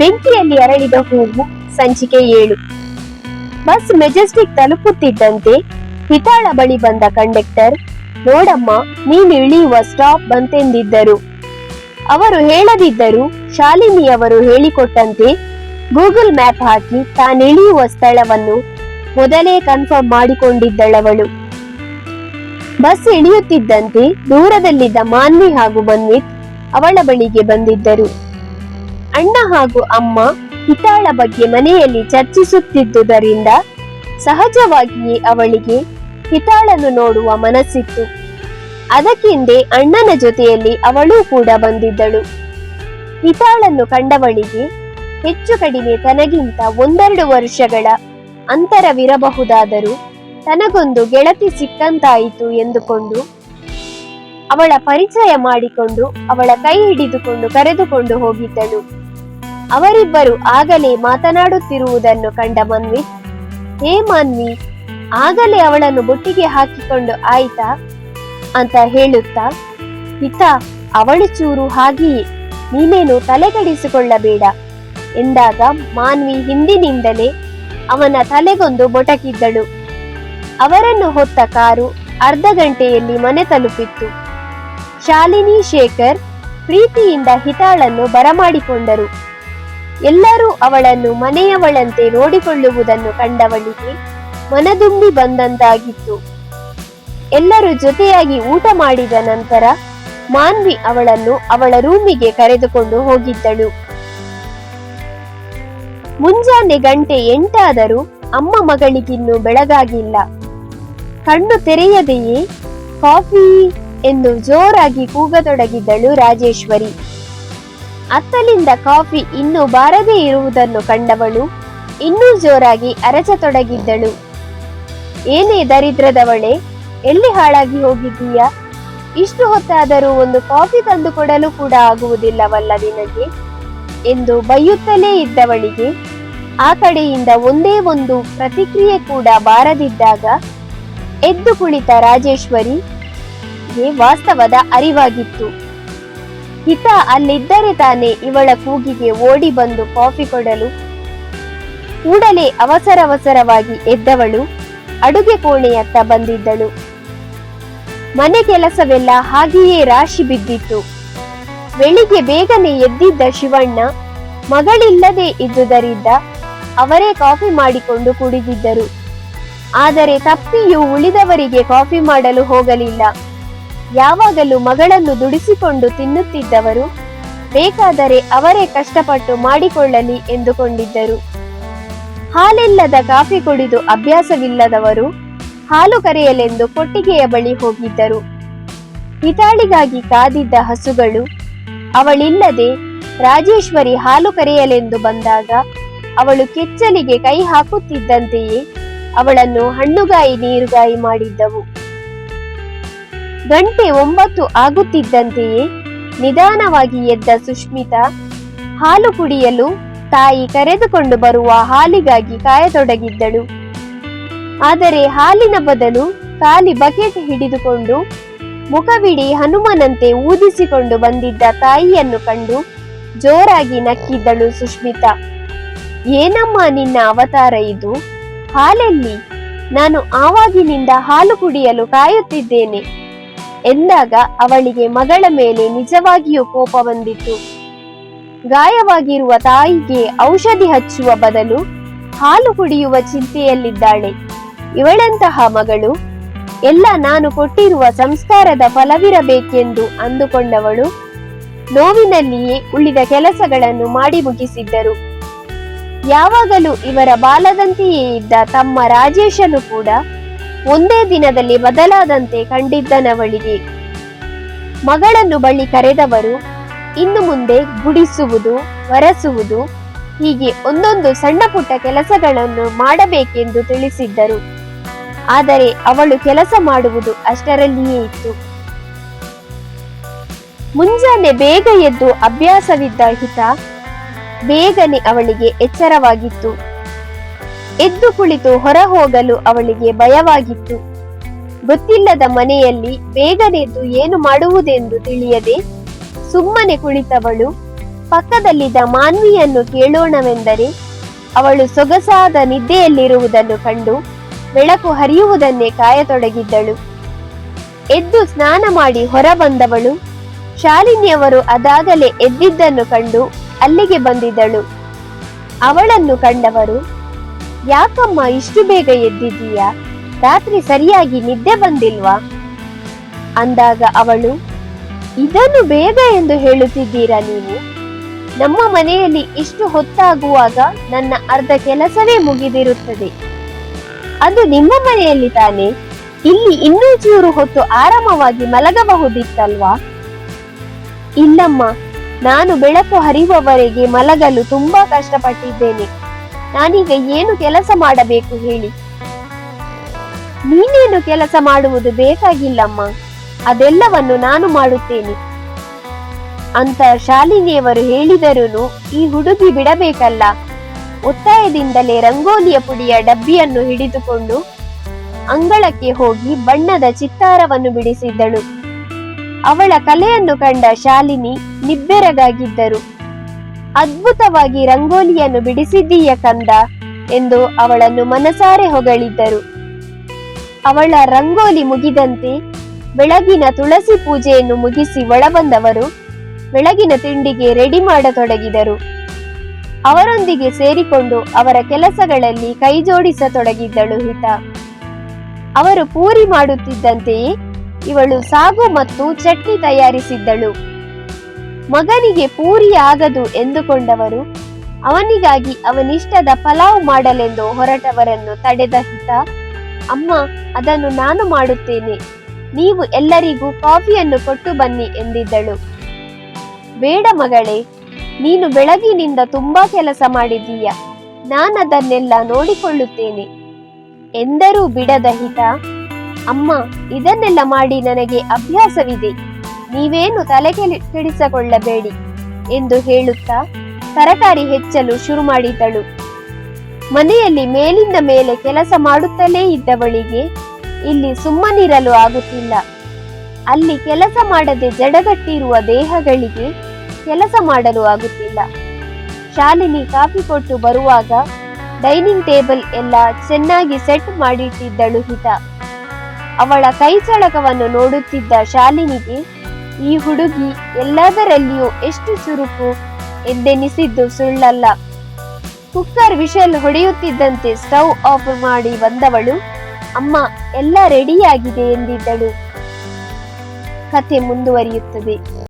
ಬೆಂಕಿಯಲ್ಲಿ ಅರಳಿದ ಹೂವು ಸಂಚಿಕೆ ಏಳು. ಬಸ್ ಮೆಜೆಸ್ಟಿಕ್ ತಲುಪುತ್ತಿದ್ದಂತೆ ಹಿತಾಳ ಬಳಿ ಬಂದ ಕಂಡಕ್ಟರ್, ನೋಡಮ್ಮ, ನೀನು ಇಳಿಯುವ ಸ್ಟಾಪ್ ಬಂತೆಂದಿದ್ದರು. ಅವರು ಹೇಳದಿದ್ದರು ಶಾಲಿನಿ ಅವರು ಹೇಳಿಕೊಟ್ಟಂತೆ ಗೂಗಲ್ ಮ್ಯಾಪ್ ಹಾಕಿ ತಾನಿಳಿಯುವ ಸ್ಥಳವನ್ನು ಮೊದಲೇ ಕನ್ಫರ್ಮ್ ಮಾಡಿಕೊಂಡಿದ್ದಳವಳು. ಬಸ್ ಇಳಿಯುತ್ತಿದ್ದಂತೆ ದೂರದಲ್ಲಿದ್ದ ಮಾನ್ವಿ ಹಾಗೂ ಬನ್ವಿತ್ ಅವಳ ಬಳಿಗೆ ಬಂದಿದ್ದರು. ಅಣ್ಣ ಹಾಗೂ ಅಮ್ಮ ಹಿತಾಳ ಬಗ್ಗೆ ಮನೆಯಲ್ಲಿ ಚರ್ಚಿಸುತ್ತಿದ್ದುದರಿಂದ ಸಹಜವಾಗಿಯೇ ಅವಳಿಗೆ ಹಿತಾಳನ್ನು ನೋಡುವ ಮನಸ್ಸಿತ್ತು. ಅದಕ್ಕಿಂದೆ ಅಣ್ಣನ ಜೊತೆಯಲ್ಲಿ ಅವಳೂ ಕೂಡ ಬಂದಿದ್ದಳು. ಹಿತಾಳನ್ನು ಕಂಡವಳಿಗೆ ಹೆಚ್ಚು ಕಡಿಮೆ ತನಗಿಂತ ಒಂದೆರಡು ವರ್ಷಗಳ ಅಂತರವಿರಬಹುದಾದರೂ ತನಗೊಂದು ಗೆಳತಿ ಸಿಕ್ಕಂತಾಯಿತು ಎಂದುಕೊಂಡು ಅವಳ ಪರಿಚಯ ಮಾಡಿಕೊಂಡು ಅವಳ ಕೈ ಹಿಡಿದುಕೊಂಡು ಕರೆದುಕೊಂಡು ಹೋಗಿದ್ದಳು. ಅವರಿಬ್ಬರು ಆಗಲೇ ಮಾತನಾಡುತ್ತಿರುವುದನ್ನು ಕಂಡ ಮನ್ವಿ, ಹೇ ಮನ್ವಿ, ಆಗಲೇ ಅವಳನ್ನು ಬುಟ್ಟಿಗೆ ಹಾಕಿಕೊಂಡು ಆಯ್ತಾ? ಅಂತ ಹೇಳುತ್ತಾ, ಹಿತ, ಅವಳು ಚೂರು ಹಾಗೆಯೇ, ನೀನೇನು ತಲೆಗಡಿಸಿಕೊಳ್ಳಬೇಡ, ಎಂದಾಗ ಮಾನ್ವಿ ಹಿಂದಿನಿಂದಲೇ ಅವನ ತಲೆಗೊಂದು ಬೊಟಕಿದ್ದಳು ಅವರನ್ನು ಹೊತ್ತ ಕಾರು ಅರ್ಧ ಗಂಟೆಯಲ್ಲಿ ಮನೆ ತಲುಪಿತ್ತು. ಶಾಲಿನಿ ಶೇಖರ್ ಪ್ರೀತಿಯಿಂದ ಹಿತಾಳನ್ನು ಬರಮಾಡಿಕೊಂಡರು. ಎಲ್ಲರೂ ಅವಳನ್ನು ಮನೆಯವಳಂತೆ ನೋಡಿಕೊಳ್ಳುವುದನ್ನು ಕಂಡವಳಿಗೆ ಮನದುಂಬಿ ಬಂದಂತಾಗಿತ್ತು. ಎಲ್ಲರೂ ಜೊತೆಯಾಗಿ ಊಟ ಮಾಡಿದ ನಂತರ ಮಾನ್ವಿ ಅವಳನ್ನು ಅವಳ ರೂಮಿಗೆ ಕರೆದುಕೊಂಡು ಹೋಗಿದ್ದಳು. ಮುಂಜಾನೆ ಗಂಟೆ ಎಂಟಾದರೂ ಅಮ್ಮ ಮಗಳಿಗಿನ್ನೂ ಬೆಳಗಾಗಿಲ್ಲ. ಕಣ್ಣು ತೆರೆಯದೆಯೇ ಕಾಫಿ ಎಂದು ಜೋರಾಗಿ ಕೂಗತೊಡಗಿದ್ದಳು ರಾಜೇಶ್ವರಿ. ಅತ್ತಲಿಂದ ಕಾಫಿ ಇನ್ನೂ ಬಾರದೇ ಇರುವುದನ್ನು ಕಂಡವಳು ಇನ್ನೂ ಜೋರಾಗಿ ಅರಚತೊಡಗಿದ್ದಳು. ಏನೇ ದರಿದ್ರದವಳೆ, ಎಲ್ಲಿ ಹಾಳಾಗಿ ಹೋಗಿದ್ದೀಯಾ? ಇಷ್ಟು ಹೊತ್ತಾದರೂ ಒಂದು ಕಾಫಿ ತಂದು ಕೊಡಲು ಕೂಡ ಆಗುವುದಿಲ್ಲವಲ್ಲ ನಿನಗೆ? ಎಂದು ಬೈಯುತ್ತಲೇ ಇದ್ದವಳಿಗೆ, ಆ ಕಡೆಯಿಂದ ಒಂದೇ ಒಂದು ಪ್ರತಿಕ್ರಿಯೆ ಕೂಡ ಬಾರದಿದ್ದಾಗ, ಎದ್ದು ಕುಳಿತ ರಾಜೇಶ್ವರಿಗೆ ವಾಸ್ತವದ ಅರಿವಾಗಿತ್ತು. ಹಿತ ಅಲ್ಲಿದ್ದರೆ ತಾನೆ ಇವಳ ಕೂಗಿಗೆ ಓಡಿ ಬಂದು ಕಾಫಿ ಕೊಡಲು. ಕೂಡಲೇ ಅವಸರವಸರವಾಗಿ ಎದ್ದವಳು. ಅಡುಗೆ ಕೋಣೆಯತ್ತ ಬಂದಿದ್ದಳು. ಮನೆ ಕೆಲಸವೆಲ್ಲ ಹಾಗೆಯೇ ರಾಶಿ ಬಿದ್ದಿತ್ತು. ಬೆಳಿಗ್ಗೆ ಬೇಗನೆ ಎದ್ದಿದ್ದ ಶಿವಣ್ಣ, ಮಗಳಿಲ್ಲದೆ ಇದ್ದುದರಿಂದ ಅವರೇ ಕಾಫಿ ಮಾಡಿಕೊಂಡು ಕುಡಿದಿದ್ದರು. ಆದರೆ ತಪ್ಪಿಯು ಉಳಿದವರಿಗೆ ಕಾಫಿ ಮಾಡಲು ಹೋಗಲಿಲ್ಲ. ಯಾವಾಗಲೂ ಮಗಳನ್ನು ದುಡಿಸಿಕೊಂಡು ತಿನ್ನುತ್ತಿದ್ದವರು, ಬೇಕಾದರೆ ಅವರೇ ಕಷ್ಟಪಟ್ಟು ಮಾಡಿಕೊಳ್ಳಲಿ ಎಂದುಕೊಂಡಿದ್ದರು. ಹಾಲಿಲ್ಲದ ಕಾಫಿ ಕುಡಿದು ಅಭ್ಯಾಸವಿಲ್ಲದವರು ಹಾಲು ಕರೆಯಲೆಂದು ಕೊಟ್ಟಿಗೆಯ ಬಳಿ ಹೋಗಿದ್ದರು. ಹಿತಾಳಿಗಾಗಿ ಕಾದಿದ್ದ ಹಸುಗಳು, ಅವಳಿಲ್ಲದೆ ರಾಜೇಶ್ವರಿ ಹಾಲು ಕರೆಯಲೆಂದು ಬಂದಾಗ ಅವಳು ಕೆಚ್ಚಲಿಗೆ ಕೈ ಹಾಕುತ್ತಿದ್ದಂತೆಯೇ ಅವಳನ್ನು ಹಣ್ಣುಗಾಯಿ ನೀರುಗಾಯಿ ಮಾಡಿದ್ದವು. ಗಂಟೆ ಒಂಬತ್ತು ಆಗುತ್ತಿದ್ದಂತೆಯೇ ನಿಧಾನವಾಗಿ ಎದ್ದ ಸುಷ್ಮಿತಾ ಹಾಲು ಕುಡಿಯಲು ತಾಯಿ ಕರೆದುಕೊಂಡು ಬರುವ ಹಾಲಿಗಾಗಿ ಕಾಯತೊಡಗಿದ್ದಳು. ಆದರೆ ಹಾಲಿನ ಬದಲು ಖಾಲಿ ಬಕೆಟ್ ಹಿಡಿದುಕೊಂಡು ಮುಖವಿಡಿ ಹನುಮನಂತೆ ಊದಿಸಿಕೊಂಡು ಬಂದಿದ್ದ ತಾಯಿಯನ್ನು ಕಂಡು ಜೋರಾಗಿ ನಕ್ಕಿದ್ದಳು ಸುಷ್ಮಿತಾ. ಏನಮ್ಮ ನಿನ್ನ ಅವತಾರ ಇದು? ಹಾಲೆಲ್ಲಿ? ನಾನು ಆವಾಗಿನಿಂದ ಹಾಲು ಕುಡಿಯಲು ಕಾಯುತ್ತಿದ್ದೇನೆ. ಎಂದಾಗ ಅವಳಿಗೆ ಮಗಳ ಮೇಲೆ ನಿಜವಾಗಿಯೂ ಕೋಪ ಬಂದಿತ್ತು. ಗಾಯವಾಗಿರುವ ತಾಯಿಗೆ ಔಷಧಿ ಹಚ್ಚುವ ಬದಲು ಹಾಲು ಕುಡಿಯುವ ಚಿಂತೆಯಲ್ಲಿದ್ದಾಳೆ. ಇವಳಂತಹ ಮಗಳು, ಎಲ್ಲ ನಾನು ಕೊಟ್ಟಿರುವ ಸಂಸ್ಕಾರದ ಫಲವಿರಬೇಕೆಂದು ಅಂದುಕೊಂಡವಳು, ನೋವಿನಲ್ಲಿಯೇ ಉಳಿದ ಕೆಲಸಗಳನ್ನು ಮಾಡಿ ಮುಗಿಸಿದ್ದರು. ಯಾವಾಗಲೂ ಇವರ ಬಾಲದಂತೆಯೇ ಇದ್ದ ತಮ್ಮ ರಾಜೇಶನು ಕೂಡ ಒಂದೇ ದಿನದಲ್ಲಿ ಬದಲಾದಂತೆ ಕಂಡಿದ್ದನವಳಿಗೆ. ಮಗಳನ್ನು ಬಳಿ ಕರೆದವರು, ಇನ್ನು ಮುಂದೆ ಗುಡಿಸುವುದು, ಒರೆಸುವುದು, ಹೀಗೆ ಒಂದೊಂದು ಸಣ್ಣ ಪುಟ್ಟ ಕೆಲಸಗಳನ್ನು ಮಾಡಬೇಕೆಂದು ತಿಳಿಸಿದ್ದರು. ಆದರೆ ಅವಳು ಕೆಲಸ ಮಾಡುವುದು ಅಷ್ಟರಲ್ಲಿಯೇ ಇತ್ತು. ಮುಂಜಾನೆ ಬೇಗ ಎದ್ದು ಅಭ್ಯಾಸವಿದ್ದ ಹಿತ ಬೇಗನೆ ಅವಳಿಗೆ ಎಚ್ಚರವಾಗಿತ್ತು. ಎದ್ದು ಕುಳಿತು ಹೊರ ಹೋಗಲು ಅವಳಿಗೆ ಭಯವಾಗಿತ್ತು. ಗೊತ್ತಿಲ್ಲದ ಮನೆಯಲ್ಲಿ ಬೇಗನೆದ್ದು ಏನು ಮಾಡುವುದೆಂದು ತಿಳಿಯದೆ ಸುಮ್ಮನೆ ಕುಳಿತವಳು. ಪಕ್ಕದಲ್ಲಿದ್ದ ಮಾನ್ವಿಯನ್ನು ಕೇಳೋಣವೆಂದರೆ ಅವಳು ಸೊಗಸಾದ ನಿದ್ದೆಯಲ್ಲಿರುವುದನ್ನು ಕಂಡು ಬೆಳಕು ಹರಿಯುವುದನ್ನೇ ಕಾಯತೊಡಗಿದ್ದಳು. ಎದ್ದು ಸ್ನಾನ ಮಾಡಿ ಹೊರ ಬಂದವಳು ಶಾಲಿನಿಯವರು ಅದಾಗಲೇ ಎದ್ದಿದ್ದನ್ನು ಕಂಡು ಅಲ್ಲಿಗೆ ಬಂದಿದ್ದಳು. ಅವಳನ್ನು ಕಂಡವರು ಯಾಕಮ್ಮ ಇಷ್ಟು ಬೇಗ ಎದ್ದಿದ್ದೀಯಾ? ರಾತ್ರಿ ಸರಿಯಾಗಿ ನಿದ್ದೆ ಬಂದಿಲ್ವಾ? ಅಂದಾಗ ಅವಳು, ಇದನ್ನು ಬೇಗ ಎಂದು ಹೇಳುತ್ತಿದ್ದೀರಾ ನೀವು? ನಮ್ಮ ಮನೆಯಲ್ಲಿ ಇಷ್ಟು ಹೊತ್ತಾಗುವಾಗ ನನ್ನ ಅರ್ಧ ಕೆಲಸವೇ ಮುಗಿದಿರುತ್ತದೆ. ಅದು ನಿಮ್ಮ ಮನೆಯಲ್ಲಿ ತಾನೆ? ಇಲ್ಲಿ ಇನ್ನೂ ಚೂರು ಹೊತ್ತು ಆರಾಮವಾಗಿ ಮಲಗಬಹುದಿತ್ತಲ್ವಾ? ಇಲ್ಲಮ್ಮ, ನಾನು ಬೆಳಕು ಹರಿಯುವವರೆಗೆ ಮಲಗಲು ತುಂಬಾ ಕಷ್ಟಪಟ್ಟಿದ್ದೇನೆ. ನಾನೀಗ ಏನು ಕೆಲಸ ಮಾಡಬೇಕು ಹೇಳಿ? ನೀನೇನು ಕೆಲಸ ಮಾಡುವುದು ಬೇಕಾಗಿಲ್ಲಮ್ಮ. ಅದೆಲ್ಲವನ್ನು ನಾನು ಮಾಡುತ್ತೇನೆ. ಅಂತ ಶಾಲಿನಿಯವರು ಹೇಳಿದರೂ ಈ ಹುಡುಗಿ ಬಿಡಬೇಕಲ್ಲ? ಒತ್ತಾಯದಿಂದಲೇ ರಂಗೋಲಿಯ ಪುಡಿಯ ಡಬ್ಬಿಯನ್ನು ಹಿಡಿದುಕೊಂಡು ಅಂಗಳಕ್ಕೆ ಹೋಗಿ ಬಣ್ಣದ ಚಿತ್ತಾರವನ್ನು ಬಿಡಿಸಿದ್ದಳು. ಅವಳ ಕಲೆಯನ್ನು ಕಂಡ ಶಾಲಿನಿ ನಿಬ್ಬೆರಗಾಗಿದ್ದರು. ಅದ್ಭುತವಾಗಿ ರಂಗೋಲಿಯನ್ನು ಬಿಡಿಸಿದ್ದೀಯ ಕಂದ ಎಂದು ಅವಳನ್ನು ಮನಸಾರೆ ಹೊಗಳಿದ್ದರು. ಅವಳ ರಂಗೋಲಿ ಮುಗಿದಂತೆ ಬೆಳಗಿನ ತುಳಸಿ ಪೂಜೆಯನ್ನು ಮುಗಿಸಿ ಒಳಬಂದವರು ಬೆಳಗಿನ ತಿಂಡಿಗೆ ರೆಡಿ ಮಾಡತೊಡಗಿದರು. ಅವರೊಂದಿಗೆ ಸೇರಿಕೊಂಡು ಅವರ ಕೆಲಸಗಳಲ್ಲಿ ಕೈಜೋಡಿಸತೊಡಗಿದ್ದಳು ಹಿತ. ಅವರು ಪೂರಿ ಮಾಡುತ್ತಿದ್ದಂತೆಯೇ ಇವಳು ಸಾಗು ಮತ್ತು ಚಟ್ನಿ ತಯಾರಿಸಿದ್ದಳು. ಮಗನಿಗೆ ಪೂರಿಯಾಗದು ಎಂದುಕೊಂಡವರು, ಅವನಿಗಾಗಿ ಅವನಿಷ್ಟದ ಪಲಾವ್ ಮಾಡಲೆಂದು ಹೊರಟವರನ್ನು ತಡೆದ ಹಿತ, ಅಮ್ಮ, ಅದನ್ನು ನಾನು ಮಾಡುತ್ತೇನೆ. ನೀವು ಎಲ್ಲರಿಗೂ ಕಾಫಿಯನ್ನು ಕೊಟ್ಟು ಬನ್ನಿ ಎಂದಿದ್ದಳು. ಬೇಡ ಮಗಳೇ, ನೀನು ಬೆಳಗಿನಿಂದ ತುಂಬಾ ಕೆಲಸ ಮಾಡಿದೀಯ ನಾನದನ್ನೆಲ್ಲ ನೋಡಿಕೊಳ್ಳುತ್ತೇನೆ. ಎಂದರೂ ಬಿಡದ ಹಿತ, ಅಮ್ಮ, ಇದನ್ನೆಲ್ಲ ಮಾಡಿ ನನಗೆ ಅಭ್ಯಾಸವಿದೆ. ನೀವೇನು ತಲೆ ಕೆಡಿಸಿಕೊಳ್ಳಬೇಡಿ ಎಂದು ಹೇಳುತ್ತಾ ತರಕಾರಿ ಹೆಚ್ಚಲು ಶುರು ಮಾಡಿದಳು. ಮನೆಯಲ್ಲಿ ಮೇಲಿಂದ ಮೇಲೆ ಕೆಲಸ ಮಾಡುತ್ತಲೇ ಇದ್ದವಳಿಗೆ ಇಲ್ಲಿ ಸುಮ್ಮನಿರಲು ಆಗುತ್ತಿಲ್ಲ. ಅಲ್ಲಿ ಕೆಲಸ ಮಾಡದೆ ಜಡಗಟ್ಟಿರುವ ದೇಹಗಳಿಗೆ ಕೆಲಸ ಮಾಡಲು ಆಗುತ್ತಿಲ್ಲ. ಶಾಲಿನಿ ಕಾಫಿ ಕೊಟ್ಟು ಬರುವಾಗ ಡೈನಿಂಗ್ ಟೇಬಲ್ ಎಲ್ಲ ಚೆನ್ನಾಗಿ ಸೆಟ್ ಮಾಡಿಟ್ಟಿದ್ದಳು ಹಿತ. ಅವಳ ಕೈ ಚಳಕವನ್ನು ನೋಡುತ್ತಿದ್ದ ಶಾಲಿನಿಗೆ ಈ ಹುಡುಗಿ ಎಲ್ಲದರಲ್ಲಿಯೂ ಎಷ್ಟು ಚುರುಕು ಎಂದೆನಿಸಿದ್ದು ಸುಳ್ಳಲ್ಲ. ಕುಕ್ಕರ್ ವಿಷಲ್ ಹೊಡೆಯುತ್ತಿದ್ದಂತೆ ಸ್ಟವ್ ಆಫ್ ಮಾಡಿ ಬಂದವಳು, ಅಮ್ಮ, ಎಲ್ಲ ರೆಡಿಯಾಗಿದೆ ಎಂದಿದ್ದಳು. ಕಥೆ ಮುಂದುವರಿಯುತ್ತದೆ.